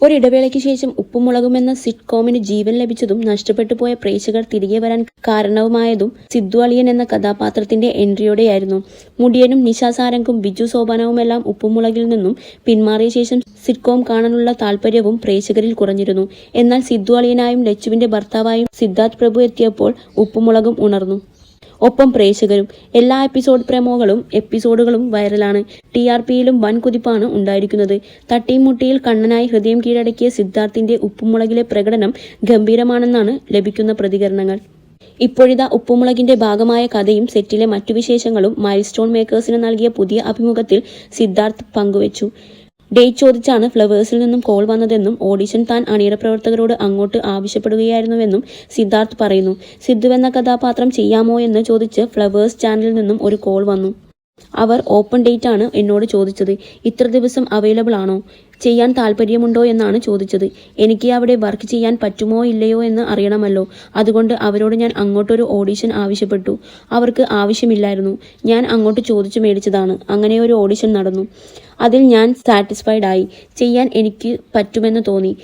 ഒരിടവേളയ്ക്ക് ശേഷം ഉപ്പുമുളകും എന്ന സിറ്റ്കോമിന് ജീവൻ ലഭിച്ചതും നഷ്ടപ്പെട്ടു പോയ പ്രേക്ഷകർ തിരികെ വരാൻ കാരണവുമായതും സിദ്ധു അളിയൻ എന്ന കഥാപാത്രത്തിന്റെ എൻട്രിയോടെയായിരുന്നു. മുടിയനും നിശാസാരംഗും ബിജു സോപാനവുമെല്ലാം ഉപ്പുമുളകിൽ നിന്നും പിന്മാറിയ ശേഷം സിറ്റ്കോം കാണാനുള്ള താല്പര്യവും പ്രേക്ഷകരിൽ കുറഞ്ഞിരുന്നു. എന്നാൽ സിദ്ധു അളിയനായും ലച്ചുവിന്റെ ഭർത്താവായും സിദ്ധാർത്ഥ് പ്രഭു എത്തിയപ്പോൾ ഉപ്പുമുളകും ഉണർന്നു. ഒപ്പം പ്രേക്ഷകരും എല്ലാ എപ്പിസോഡ് പ്രമോകളും എപ്പിസോഡുകളും വൈറലാണ്. ടി ആർ പിയിലും വൻ കുതിപ്പാണ് ഉണ്ടായിരിക്കുന്നത്. തട്ടിയും മുട്ടിയിൽ കണ്ണനായി ഹൃദയം കീഴടക്കിയ സിദ്ധാർത്ഥിന്റെ ഉപ്പുമുളകിലെ പ്രകടനം ഗംഭീരമാണെന്നാണ് ലഭിക്കുന്ന പ്രതികരണങ്ങൾ. ഇപ്പോഴിതാ ഉപ്പുമുളകിന്റെ ഭാഗമായ കഥയും സെറ്റിലെ മറ്റു വിശേഷങ്ങളും മൈൽസ്റ്റോൺ മേക്കേഴ്സിന് നൽകിയ പുതിയ അഭിമുഖത്തിൽ സിദ്ധാർത്ഥ് പങ്കുവച്ചു. ഡേറ്റ് ചോദിച്ചാണ് ഫ്ലവേഴ്സിൽ നിന്നും കോൾ വന്നതെന്നും ഓഡിഷൻ താൻ അണിയറ പ്രവർത്തകരോട് അങ്ങോട്ട് ആവശ്യപ്പെടുകയായിരുന്നുവെന്നും സിദ്ധാർത്ഥ് പറയുന്നു. സിദ്ധു എന്ന കഥാപാത്രം ചെയ്യാമോ എന്ന് ചോദിച്ച് ഫ്ലവേഴ്സ് ചാനലിൽ നിന്നും ഒരു കോൾ വന്നു. അവർ ഓപ്പൺ ഡേറ്റ് ആണ് എന്നോട് ചോദിച്ചത്. ഇത്ര ദിവസം അവൈലബിൾ ആണോ? ചെയ്യാൻ താല്പര്യമുണ്ടോ എന്നാണ് ചോദിച്ചത്. എനിക്ക് അവിടെ വർക്ക് ചെയ്യാൻ പറ്റുമോ ഇല്ലയോ എന്ന് അറിയണമല്ലോ. അതുകൊണ്ട് അവരോട് ഞാൻ അങ്ങോട്ടൊരു ഓഡിഷൻ ആവശ്യപ്പെട്ടു. അവർക്ക് ആവശ്യമില്ലായിരുന്നു. ഞാൻ അങ്ങോട്ട് ചോദിച്ചു മേടിച്ചതാണ്. അങ്ങനെ ഒരു ഓഡിഷൻ നടന്നു. അതിൽ ഞാൻ സാറ്റിസ്ഫൈഡ് ആയി. ചെയ്യാൻ എനിക്ക് പറ്റുമെന്ന് തോന്നി.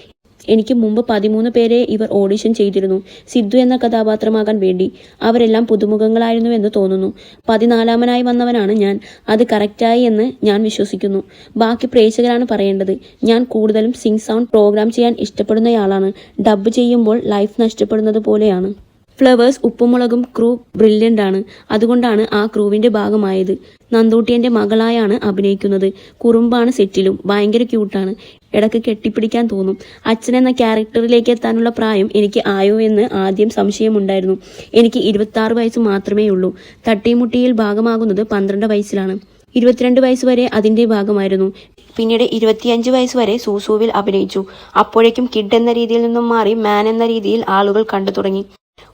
എനിക്ക് മുമ്പ് പതിമൂന്ന് പേരെ ഇവർ ഓഡിഷൻ ചെയ്തിരുന്നു. സിദ്ധു എന്ന കഥാപാത്രമാകാൻ വേണ്ടി അവരെല്ലാം പുതുമുഖങ്ങളായിരുന്നു എന്ന് തോന്നുന്നു. പതിനാലാമനായി വന്നവനാണ് ഞാൻ. അത് കറക്റ്റായി എന്ന് ഞാൻ വിശ്വസിക്കുന്നു. ബാക്കി പ്രേക്ഷകരാണ് പറയേണ്ടത്. ഞാൻ കൂടുതലും സിംഗ് സൗണ്ട് പ്രോഗ്രാം ചെയ്യാൻ ഇഷ്ടപ്പെടുന്നയാളാണ്. ഡബ് ചെയ്യുമ്പോൾ ലൈഫ് നഷ്ടപ്പെടുന്നത് പോലെയാണ്. ഫ്ലവേഴ്സ് ഉപ്പുമുളകും ക്രൂ ബ്രില്യന്റ് ആണ്. അതുകൊണ്ടാണ് ആ ക്രൂവിന്റെ ഭാഗമായത്. നന്ദൂട്ടിയന്റെ മകളായാണ് അഭിനയിക്കുന്നത്. കുറുമ്പാണ് സെറ്റിലും. ഭയങ്കര ക്യൂട്ടാണ്. ഇടയ്ക്ക് കെട്ടിപ്പിടിക്കാൻ തോന്നും. അച്ഛൻ എന്ന ക്യാരക്ടറിലേക്ക് എത്താനുള്ള പ്രായം എനിക്ക് ആയോ എന്ന് ആദ്യം സംശയമുണ്ടായിരുന്നു. എനിക്ക് ഇരുപത്തി ആറ് വയസ്സ് മാത്രമേ ഉള്ളൂ തട്ടിമുട്ടിയിൽ ഭാഗമാകുന്നത് പന്ത്രണ്ട് വയസ്സിലാണ്. ഇരുപത്തിരണ്ട് വയസ്സ് വരെ അതിന്റെ ഭാഗമായിരുന്നു. പിന്നീട് ഇരുപത്തിയഞ്ച് വയസ്സ് വരെ സൂസൂവിൽ അഭിനയിച്ചു. അപ്പോഴേക്കും കിഡ് എന്ന രീതിയിൽ നിന്നും മാറി മാൻ എന്ന രീതിയിൽ ആളുകൾ കണ്ടു തുടങ്ങി.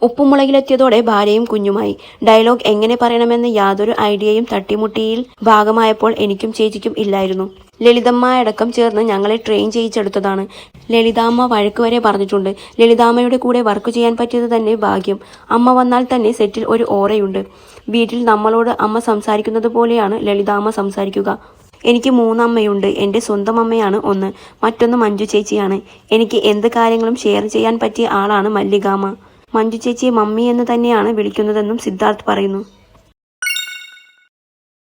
ഉപ്പുമുളകിലെത്തിയതോടെ ഭാര്യയും കുഞ്ഞുമായി. ഡയലോഗ് എങ്ങനെ പറയണമെന്ന് യാതൊരു ഐഡിയയും തട്ടിമുട്ടിയിൽ ഭാഗമായപ്പോൾ എനിക്കും ചേച്ചിക്കും ഇല്ലായിരുന്നു. ലളിതമ്മ അടക്കം ചേർന്ന് ഞങ്ങളെ ട്രെയിൻ ചെയ്യിച്ചെടുത്തതാണ്. ലളിതാമ്മ വഴക്ക് വരെ പറഞ്ഞിട്ടുണ്ട്. ലളിതാമ്മയുടെ കൂടെ വർക്ക് ചെയ്യാൻ പറ്റിയത് തന്നെ ഭാഗ്യം. അമ്മ വന്നാൽ തന്നെ സെറ്റിൽ ഒരു ഓറയുണ്ട്. വീട്ടിൽ നമ്മളോട് അമ്മ സംസാരിക്കുന്നത് പോലെയാണ് ലളിതാമ്മ സംസാരിക്കുക. എനിക്ക് മൂന്നമ്മയുണ്ട്. എന്റെ സ്വന്തം അമ്മയാണ് ഒന്ന്. മറ്റൊന്ന് മഞ്ജു ചേച്ചിയാണ്. എനിക്ക് എന്ത് കാര്യങ്ങളും ഷെയർ ചെയ്യാൻ പറ്റിയ ആളാണ് മല്ലികാമ്മ. മഞ്ജു ചേച്ചിയെ മമ്മി എന്ന് തന്നെയാണ് വിളിക്കുന്നതെന്നും സിദ്ധാർത്ഥ് പറയുന്നു